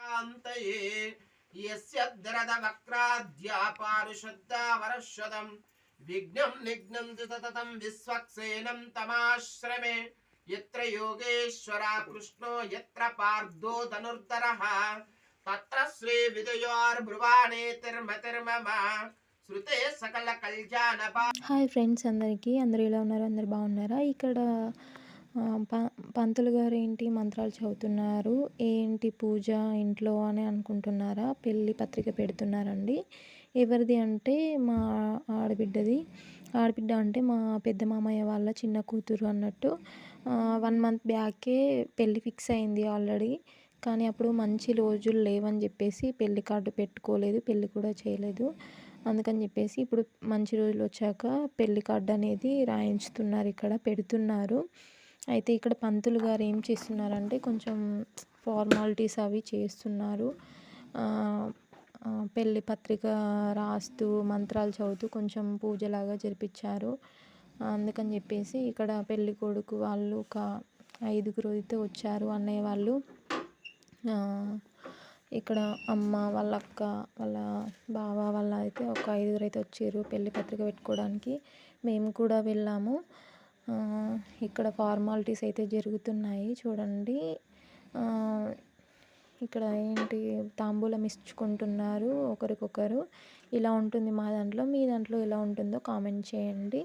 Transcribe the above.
కాంతయే వక్రాద్యా పారుషద్దా వరషదం విఘ్నం నిఘ్నం సతతం విశ్వక్సేనం తమాశ్రమే. యత్ర యోగేశ్వరా కృష్ణో ఎత్ర పార్థో ధనుర్ధర. తత్ర శ్రీ విజయోర్భ్రువాణేతిర్మతిర్మమ శృతే సకల కళ్యాణ హాయ్ ఫ్రెండ్స్ అందరికీ అందరూ ఎలా ఉన్నారు? అందరు బాగున్నారా? ఇక్కడ ప పంతులు గారు ఏంటి మంత్రాలు చదువుతున్నారు? ఏంటి పూజ ఇంట్లో అని అనుకుంటున్నారా? పెళ్ళి పత్రిక పెడుతున్నారండి. ఎవరిది అంటే మా ఆడబిడ్డది. ఆడబిడ్డ అంటే మా పెద్ద మామయ్య వాళ్ళ చిన్న కూతురు అన్నట్టు. వన్ మంత్ బ్యాకే పెళ్ళి ఫిక్స్ అయింది ఆల్రెడీ. కానీ అప్పుడు మంచి రోజులు లేవని చెప్పేసి పెళ్ళి కార్డు పెట్టుకోలేదు పెళ్ళి కూడా చేయలేదు. అందుకని చెప్పేసి ఇప్పుడు మంచి రోజులు వచ్చాక పెళ్ళి కార్డు అనేది రాయించుతున్నారు ఇక్కడ పెడుతున్నారు. అయితే ఇక్కడ పంతులు గారు ఏం చేస్తున్నారంటే కొంచెం ఫార్మాలిటీస్ అవి చేస్తున్నారు. పెళ్ళి పెళ్ళి పత్రిక రాస్తూ మంత్రాలు చదువుతూ కొంచెం పూజలాగా జరిపించారు. అందుకని చెప్పేసి ఇక్కడ పెళ్ళి కొడుకు వాళ్ళు ఒక ఐదుగురు అయితే వచ్చారు. అన్నయ్య వాళ్ళు ఇక్కడ అమ్మ వాళ్ళ అక్క వాళ్ళ బావ వాళ్ళ అయితే ఒక ఐదుగురు అయితే వచ్చారు పెళ్ళి పత్రిక పెట్టుకోవడానికి. మేము కూడా వెళ్ళాము. ఇక్కడ ఫార్మాలిటీస్ అయితే జరుగుతున్నాయి చూడండి. ఇక్కడ ఏంటి తాంబూలం ఇచ్చుకుంటున్నారు ఒకరికొకరు. ఇలా ఉంటుంది మా దాంట్లో మీ దాంట్లో ఎలా ఉంటుందో కామెంట్ చేయండి.